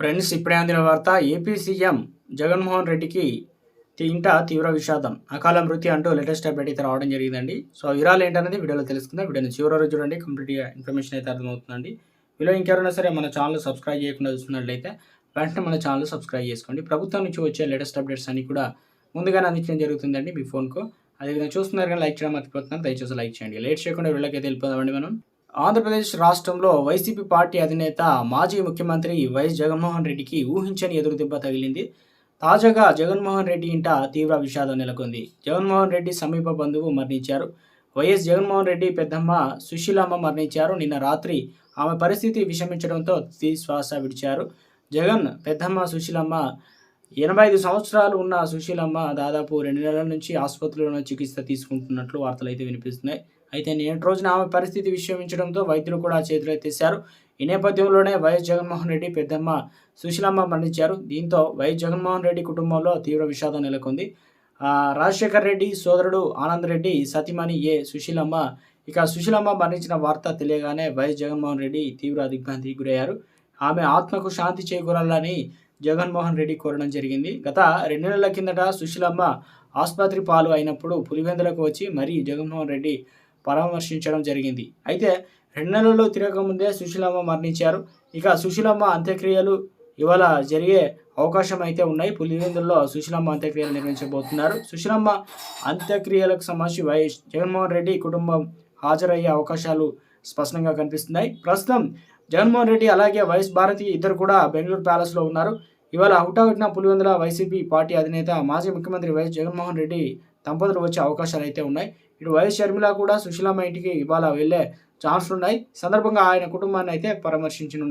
Friends ఇప్పుడే అందిన వార్త ఏపీ సీఎం జగన్మోహన్ రెడ్డికి ఇంట తీవ్ర విషాదం. అకాల మృతి అంటూ లేటెస్ట్ అప్డేట్ అయితే రావడం జరిగిందండి. సో ఆ వివరాలు ఏంటనేది వీడియోలో తెలుసుకుందాం. వీడియోని చివరి రోజు చూడండి. కంప్లీట్గా ఇన్ఫర్మేషన్ అయితే అర్థమవుతుందండి. వీళ్ళు ఇంకెవరైనా సరే మన ఛానల్ సబ్స్క్రైబ్ చేయకుండా చూస్తున్నట్లయితే వెంటనే మన ఛానల్ సబ్స్క్రైబ్ చేసుకోండి. ప్రభుత్వం నుంచి వచ్చే లేటెస్ట్ అప్డేట్స్ అన్ని కూడా ముందుగానే అందించడం జరుగుతుందండి మీ ఫోన్కు. అదేవిధంగా చూస్తున్నారు కానీ లైక్ చేయడం మర్చిపోతున్నారు దయచేసి లైక్ చేయండి. లేట్ చేయకుండా వీళ్ళకైతే వెళ్ళిపోదామండి మనం. ఆంధ్రప్రదేశ్ రాష్ట్రంలో వైసీపీ పార్టీ అధినేత మాజీ ముఖ్యమంత్రి వైఎస్ జగన్మోహన్ రెడ్డికి ఊహించని ఎదురుదెబ్బ తగిలింది. తాజాగా జగన్మోహన్ రెడ్డి ఇంట తీవ్ర విషాదం నెలకొంది. జగన్మోహన్ రెడ్డి సమీప బంధువు మరణించారు. వైఎస్ జగన్మోహన్ రెడ్డి పెద్దమ్మ సుశీలమ్మ మరణించారు. నిన్న రాత్రి ఆమె పరిస్థితి విషమించడంతో తీశ్వాస విడిచారు. జగన్ పెద్దమ్మ సుశీలమ్మ ఎనభై ఐదు సంవత్సరాలు ఉన్న సుశీలమ్మ దాదాపు రెండు నెలల నుంచి ఆసుపత్రిలోనే చికిత్స తీసుకుంటున్నట్లు వార్తలు అయితే వినిపిస్తున్నాయి. అయితే నేటి రోజున ఆమె పరిస్థితి విషమించడంతో వైద్యులు కూడా చేతులెత్తేశారు ఈ నేపథ్యంలోనే వైఎస్ జగన్మోహన్ రెడ్డి పెద్దమ్మ సుశీలమ్మ మరణించారు. దీంతో వైఎస్ జగన్మోహన్ రెడ్డి కుటుంబంలో తీవ్ర విషాదం నెలకొంది. రాజశేఖర్ రెడ్డి సోదరుడు ఆనంద్ రెడ్డి సతీమణి ఏ సుశీలమ్మ ఇక సుశీలమ్మ మరణించిన వార్త తెలియగానే వైఎస్ జగన్మోహన్ రెడ్డి తీవ్ర దిగ్భ్రాంతికి గురయ్యారు. ఆమె ఆత్మకు శాంతి చేకూరాలని జగన్మోహన్ రెడ్డి కోరడం జరిగింది. గత రెండు నెలల కిందట సుశీలమ్మ ఆసుపత్రి పాలు అయినప్పుడు పులివెందులకు వచ్చి మరీ జగన్మోహన్ రెడ్డి పరామర్శించడం జరిగింది. అయితే రెండు నెలలు తిరగకముందే సుశీలమ్మ మరణించారు. ఇక సుశీలమ్మ అంత్యక్రియలు ఇవాళ జరిగే అవకాశం అయితే ఉన్నాయి. పులివెందుల్లో సుశీలమ్మ అంత్యక్రియలు నిర్వహించబోతున్నారు. సుశీలమ్మ అంత్యక్రియలకు సంబంధించి వైఎస్ జగన్మోహన్ రెడ్డి కుటుంబం హాజరయ్యే అవకాశాలు స్పష్టంగా కనిపిస్తున్నాయి. ప్రస్తుతం జగన్మోహన్ రెడ్డి అలాగే వైఎస్ భారతి ఇద్దరు కూడా బెంగళూరు ప్యాలెస్లో ఉన్నారు. ఇవాళ హుటాహుటిన పులివెందుల వైసీపీ పార్టీ అధినేత మాజీ ముఖ్యమంత్రి వైఎస్ జగన్మోహన్ రెడ్డి దంపతులు వచ్చే అవకాశాలు అయితే ఉన్నాయి. ఇటు వైఎస్ షర్మిల కూడా సుశీలమ్మ ఇంటికి ఇవాళ వెళ్ళే ఛాన్స్లు ఉన్నాయి సందర్భంగా ఆయన కుటుంబాన్ని అయితే పరామర్శించనున్నారు.